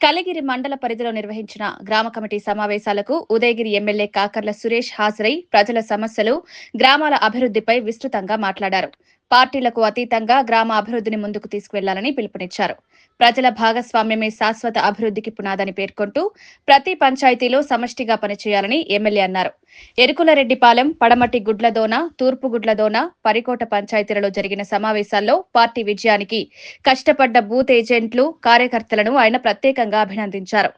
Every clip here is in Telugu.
కలిగిరి మండల పరిధిలో నిర్వహించిన గ్రామ కమిటీ సమావేశాలకు ఉదయగిరి ఎమ్మెల్యే కాకర్ల సురేష్ హాజరై ప్రజల సమస్యలు గ్రామాల అభివృద్ధిపై విస్తృతంగా మాట్లాడారు. పార్టీలకు అతీతంగా గ్రామ అభివృద్ధిని ముందుకు తీసుకువెళ్ళాలని పిలుపునిచ్చారు. ప్రజల భాగస్వామ్యమే శాశ్వత అభివృద్ధికి పునాదని పేర్కొంటూ ప్రతి పంచాయతీలో సమష్టిగా పనిచేయాలని ఎమ్మెల్యే అన్నారు. ఎరుకులరెడ్డిపాలెం పడమటి గుడ్లదోన తూర్పు గుడ్లదోన పరికోట పంచాయతీలలో జరిగిన సమావేశాల్లో పార్టీ విజయానికి కష్టపడ్డ బూత్ ఏజెంట్లు కార్యకర్తలను ఆయన ప్రత్యేకంగా అభినందించారు.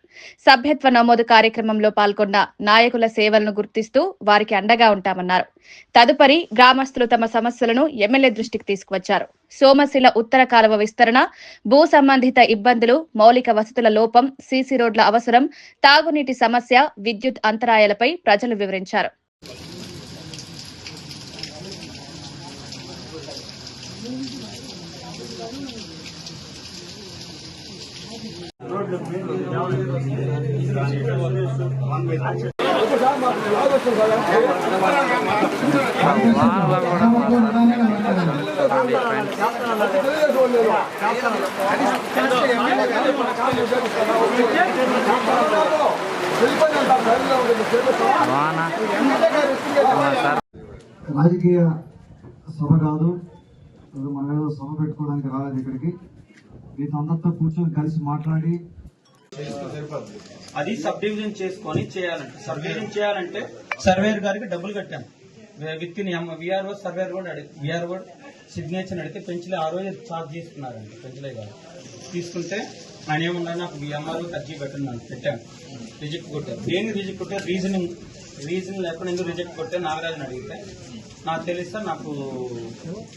సభ్యత్వ నమోదు కార్యక్రమంలో పాల్గొన్న నాయకుల సేవలను గుర్తిస్తూ వారికి అండగా ఉంటామన్నారు. తదుపరి గ్రామస్తులు తమ సమస్యలను ఎమ్మెల్యే దృష్టికి తీసుకువచ్చారు. సోమశిల ఉత్తర కాలువ విస్తరణ భూ సంబంధిత ఇబ్బందులు మౌలిక వసతుల లోపం సీసీ రోడ్ల అవసరం తాగునీటి సమస్య విద్యుత్ అంతరాయాలపై ప్రజలు వివరించారు. రాజకీయ సభ కాదు. అది మనం ఏదో సభ పెట్టుకోవడానికి రాలేదు ఇక్కడికి. మీతో అందరితో కూర్చొని కలిసి మాట్లాడి. అది సబ్ డివిజన్ చేసుకొని చేయాలంటే. సబ్ డివిజన్ చేయాలంటే సర్వేర్ గారికి డబ్బులు కట్టాం. విత్ ఇన్ విఆర్ఓ సర్వేర్ కూడా అడిగి విఆర్ఓ సిగ్నేచర్ అడిగితే పెంచలే ఆ రోజు చార్జ్ తీసుకున్నారండి పెంచలే కాదు తీసుకుంటే ఆయన ఏమన్నా నాకు ఎంఆర్ఓ అర్జీ పెట్టినాను పెట్టాను రిజెక్ట్ కొట్టారు దేన్ని రిజెక్ట్ కొట్టారు రీజనింగ్ రీజన్ లేకుండా ఎందుకు రిజెక్ట్ కొట్టే నాగరాజుని అడిగితే నాకు తెలిస్తే నాకు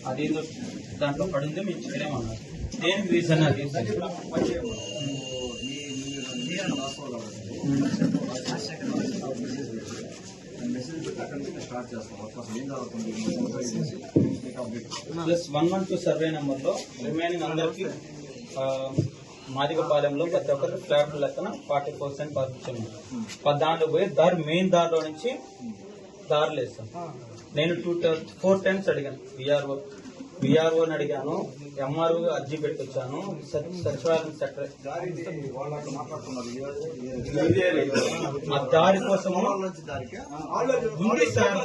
అదేదో దాంట్లో పడిందో మేము చేయలేమన్నారు దేనికి రీజన్ అది plus one one two survey నెంబర్లో రిమైనింగ్ అందరికి మాదిగపాలెంలో ప్రతి ఒక్కరికి ఫ్లాట్ లెక్కన ఫార్టీ పర్సెంట్ పంపించాము దాంట్లో పోయి దారి మెయిన్ దారిలో నుంచి దారులు వేస్తాం. నేను టూ ఫోర్ టైమ్స్ అడిగాను విఆర్ఓ విఆర్ఓని అడిగాను ఎంఆర్ఓ అర్జీ పెట్టుకొచ్చాను సచ్- సచివాలయం సెక్రటరీ ఆ దారి కోసము ఉంది సార్